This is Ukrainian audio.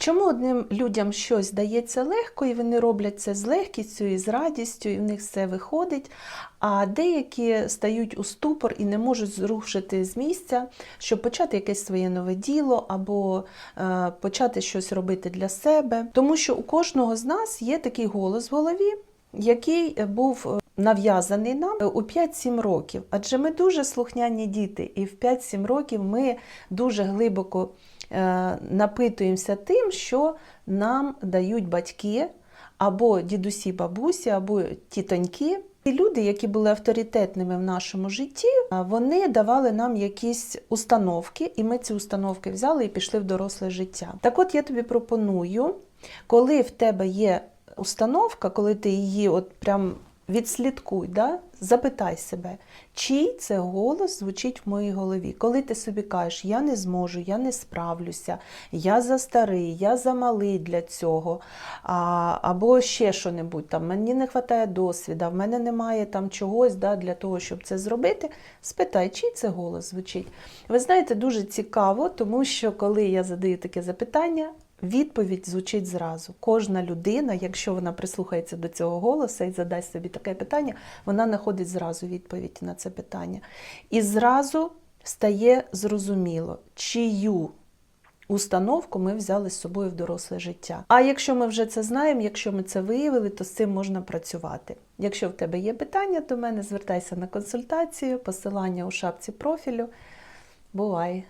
Чому одним людям щось дається легко, і вони роблять це з легкістю і з радістю, і в них все виходить, а деякі стають у ступор і не можуть зрушити з місця, щоб почати якесь своє нове діло або е, почати щось робити для себе. Тому що у кожного з нас є такий голос в голові, який був е, нав'язаний нам у 5-7 років. Адже ми дуже слухняні діти, і в 5-7 років ми дуже глибоко е, напитуємося тим, що нам дають батьки або дідусі, бабусі, або тітоньки. Ті люди, які були авторитетними в нашому житті, вони давали нам якісь установки, і ми ці установки взяли і пішли в доросле життя. Так от я тобі пропоную, коли в тебе є установка, коли ти її от прям відслідкуй, да? запитай себе, чий це голос звучить в моїй голові. Коли ти собі кажеш, я не зможу, я не справлюся, я за старий, я за малий для цього, а, або ще що-небудь, там, мені не вистачає досвіду, в мене немає там чогось да, для того, щоб це зробити, спитай, чий це голос звучить. Ви знаєте, дуже цікаво, тому що коли я задаю таке запитання, Відповідь звучить зразу. Кожна людина, якщо вона прислухається до цього голосу і задасть собі таке питання, вона знаходить зразу відповідь на це питання. І зразу стає зрозуміло, чию установку ми взяли з собою в доросле життя. А якщо ми вже це знаємо, якщо ми це виявили, то з цим можна працювати. Якщо в тебе є питання до мене, звертайся на консультацію, посилання у шапці профілю. Бувай!